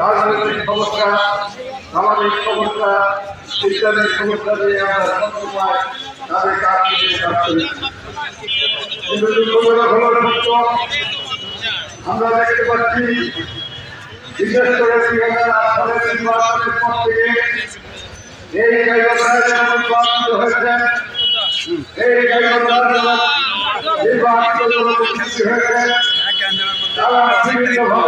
রাজনৈতিক সমস্যা সামাজিক সমস্যা ইত্যাদি সমস্যা নিয়ে আমরা সবসময় তাদের কাজ নিয়ে কাজ করি। কিন্তু সত্য আমরা দেখতে পাচ্ছি, বিশেষ করে দুই হাজার আট সালের নির্বাচনের পর থেকে এই নির্বাচিত হয়েছেন এই গাইবান্ধার নির্বাচিত তারা বিভিন্নভাবে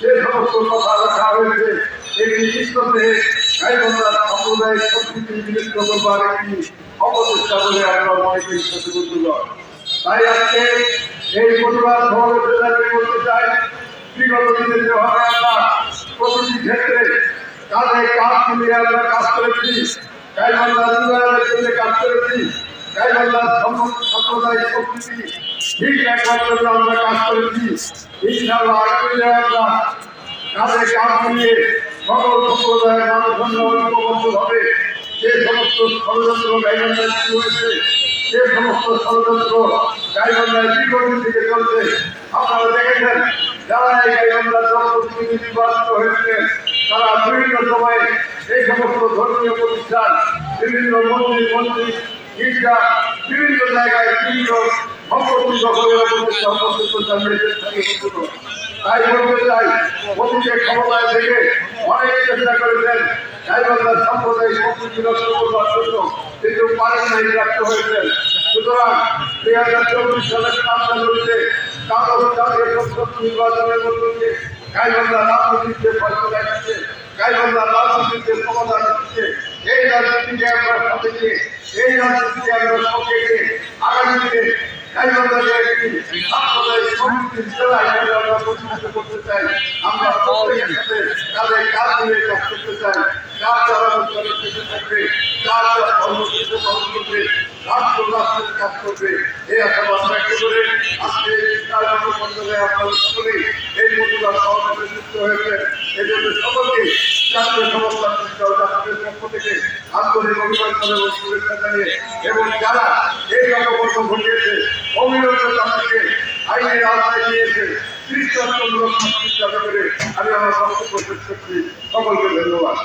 যে সমস্ত কথা লেখা হয়েছে, এই নির্দিষ্টতে গাইবন্ধার সাম্প্রদায়িক সংস্কৃতি বিলুপ্ত করবার আমরা তাই আজকে এই প্রতিবাদ সমাবেশের আগে বলতে চাই, বিগত দিনে যেভাবে আমরা ক্ষেত্রে কাজে কাজ মিলিয়ে আমরা কাজ করেছি, গাইবান্ধা উন্নয়নের জন্য কাজ করেছি সম্প্রদায় সংস্কৃতি ঠিক রাখবার জন্য আমরা কাজ করেছি, ইনশাআল্লাহ আগামী আমরা কাজে কাজ মিলিয়ে সকল সম্প্রদায়ের মানুষ ঐক্যবদ্ধভাবে যে সমস্ত ষড়যন্ত্র গাইবান্ধায় শুরু হয়েছে, যে সমস্ত ষড়যন্ত্র গাইবান্ধায় দীর্ঘদিন থেকে চলছে, আপনারা দেখেছেন যারা এই গাইবান্ধার জনপ্রতিনিধি নির্বাচিত হয়েছিলেন তারা বিভিন্ন সময়ে এই সমস্ত ধর্মীয় প্রতিষ্ঠান, বিভিন্ন মন্দির মন্দির গির্জা বিভিন্ন জায়গায় বিভিন্ন সম্পত্তি সম্পর্কিত তাই বলতে চাই অতীতে ক্ষমতায় থেকে অনেক চেষ্টা করেছেন গাইবান্ধার সম্প্রদায় সংস্কৃতি নষ্ট করবার জন্য, কিন্তু পারেন নাই, ব্যর্থ হয়েছেন। সুতরাং দুই হাজার চব্বিশ সালের পাঁচটা রয়েছে কাগজ জাতীয় সংসদ নির্বাচনের মধ্য দিয়ে গাইবান্ধা রাজনীতিতে ফয়সলা দিচ্ছে এই রাজনীতিকে আমরা সাথে নিয়ে এই রাজনীতিকে আমরা সকলকে আগামী দিনে করতে চাই। আমরা কাজ নিয়ে কাজ করতে চাই। অঞ্চলের দেশে থাকবে, যারা ধর্মকে পালন করবে, রাষ্ট্র রাষ্ট্রের কাজ করবে, এই ব্যক্ত করে আজকে কারাগার মন্ডলে আপনারা সকলে এই মজুরা সহযোগে যুক্ত হয়েছে এই সকলকে জাতীয় সমস্যার জাতীয় পক্ষ থেকে আন্তরিক অভিনন্দন এবং শুভেচ্ছা জানিয়ে এবং যারা এই রকম ঘটিয়েছে অবিলম্বে তাদেরকে আইনের আওতায় নিয়েছে খ্রিস্টানচন্দ্র সংস্কৃতি করে আমি আমার বক্তব্য শেষ করছি সকলকে ধন্যবাদ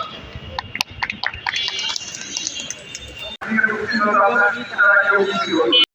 কেউ